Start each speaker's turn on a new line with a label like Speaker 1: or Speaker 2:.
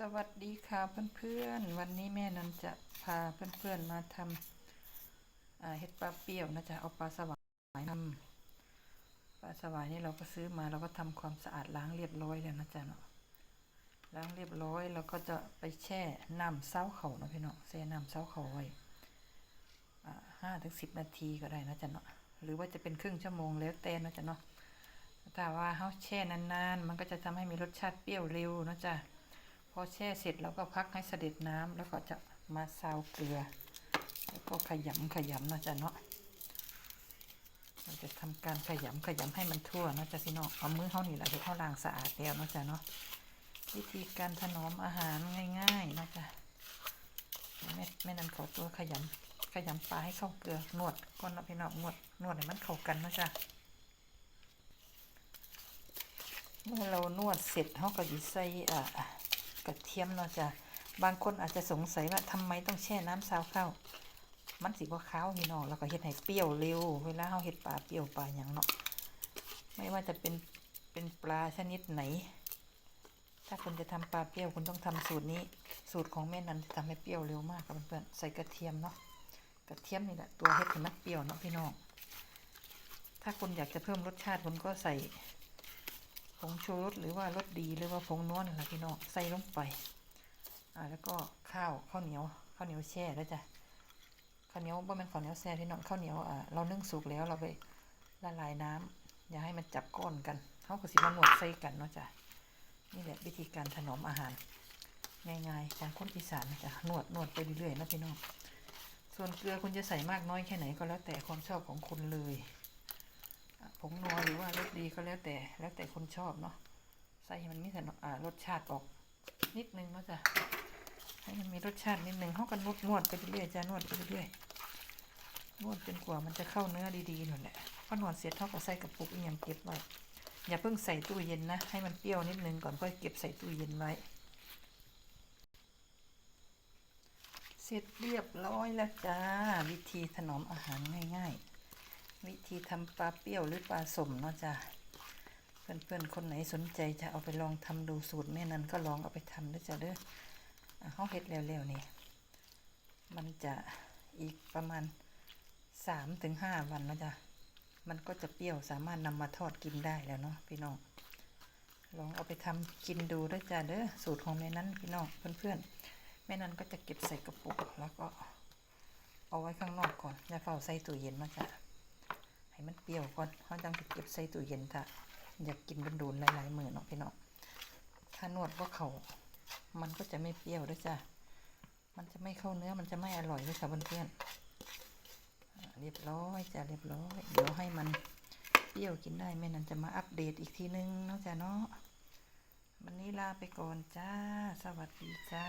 Speaker 1: สวัสดีค่ะเพื่อนๆ วันนี้แม่นันจะพาเพื่อนๆมาทำเห็ดปลาเปรี้ยวนะจ๊ะเอาปลาสวายทำปลาสวายนี่เราก็ซื้อมาเราก็ทำความสะอาดล้างเรียบร้อยแล้วนะจ๊ะเนาะล้างเรียบร้อยแล้วก็จะไปแช่น้ำเซ้าเขานะพี่เนาะแช่น้ำเซ้าเขาไว้ห้าถึงสิบนาทีก็ได้นะจ๊ะเนาะหรือว่าจะเป็นครึ่งชั่วโมงแล้วแต่นะจ๊ะเนาะถ้าว่าเขาแช่นานๆ มันก็จะทำให้มีรสชาติเปรี้ยวเร็วนะจ๊ะ พอแช่เสร็จเราก็พักให้เสด็จน้ำแล้วก็จะมาซาวเกลือ แล้วก็ขยำขยำนะจ๊ะเนาะเราจะทำการขยำขยำให้มันทั่วนะจ๊ะพี่น้องเอามือเขานี่แหละเดี๋ยวเขาล้างสะอาดแล้วนะจ๊ะเนาะวิธีการถนอมอาหารง่ายๆนะจ๊ะแม่แม่นันขอตัวขยำขยำปลาให้เข้าเกลือนวดก้อนนะพี่น้องนวดนวดให้มันเข้ากันนะจ๊ะเมื่อเรานวดเสร็จเขาก็จะใส่อ่า กระเทียมเนาะจ้ะบางคนอาจจะสงสัยว่าทำไมต้องแช่น้ำซาวข้าวมันสีว่าขาวพี่น้องแล้วก็เฮ็ดให้เปรี้ยวเร็ว เวลาเราเฮ็ดปลาเปรี้ยวปลาอย่างเนาะไม่ว่าจะเป็นเป็นปลาชนิดไหน ถ้าคุณจะทำปลาเปรี้ยวคุณต้องทำสูตรนี้ สูตรของแม่นั้นจะทำให้เปรี้ยวเร็วมากครับเพื่อนๆใส่กระเทียมเนาะกระเทียมนี่แหละตัวเฮ็ดให้มันเปรี้ยวเนาะพี่น้องถ้าคุณอยากจะเพิ่มรสชาติคุณก็ใส่ งชูรสหรือว่ารสดีหรือว่าผงนวลนั่นแหละพี่น้องใส่ลงไป อ่าแล้วก็ข้าวข้าวเหนียวข้าวเหนียวแช่แล้วจ้ะข้าวเหนียวว่ามันข้าวเหนียวแช่พี่น้องข้าวเหนียวอ่าเรานึ่งสุกแล้วเราไปละลายน้ำอย่าให้มันจับก้อนกันเขาก็สิมาหนวดใส่กันเนาะจ้ะนี่แหละวิธีการถนอมอาหารง่ายๆของคนอีสานนะจ้ะนวดนวดไปเรื่อยๆนะพี่น้องส่วนเกลือคุณจะใส่มากน้อยแค่ไหนก็แล้วแต่ความชอบของคุณเลย ผงนัวหรือว่ารสดีก็แล้วแต่แล้วแต่คนชอบเนาะใส่มันมีแต่รสชาติออกนิดนึงเนาะจ้ะให้มันมีรสชาตินิดนึงเขากันนวดนวดไปเรื่อยๆจ้ะนวดไปเรื่อยๆนวดจนกว่ามันจะเข้าเนื้อดีๆหนั่นแหละพอนวดเสร็จเขาก็ใส่กระปุกอหย่างเก็บไว้อย่าเพิ่งใส่ตู้เย็นนะ ให้มันเปรี้ยวนิดนึงก่อนค่อยเก็บใส่ตู้เย็นไว้ เสร็จเรียบร้อยแล้วจ้า วิธีถนอมอาหารง่าย ๆ วิธีทำปลาเปรี้ยวหรือปลาสมเนาะจ้าเพื่อนๆ คนไหนสนใจจะเอาไปลองทำดูสูตรแม่นั้นก็ลองเอาไปทำด้วยจ้ะเด้อเขาเฮ็ดแล้วๆนี่ มันจะอีกประมาณสามถึงห้าวันแล้วจ้ะมันก็จะเปรี้ยวสามารถนำมาทอดกินได้แล้วเนาะพี่น้อง ลองเอาไปทำกินดูด้วยจ้ะเด้อสูตรของแม่นั้นพี่น้องเพื่อนๆ แม่นั้นก็จะเก็บใส่กระปุกแล้วก็เอาไว้ข้างนอกก่อนอย่าเฝ้าใส่ตู้เย็นมาจ้ะ มันเปรี้ยวก่อนเขาจังเก็บใส่ตู้เย็นจ้ะอยากกินโดนๆหลายๆมือเนาะพี่เนาะถ้านวดว่าเขามันก็จะไม่เปรี้ยวด้วยจ้ะมันจะไม่เข้าเนื้อมันจะไม่อร่อยด้วยค่ะเพื่อนๆเรียบร้อยจ้ะเรียบร้อย เดี๋ยวให้มันเปรี้ยวกินได้แม่นันจะมาอัปเดตอีกทีนึงเนาะจ้ะเนาะวันนี้ลาไปก่อนจ้า สวัสดีจ้า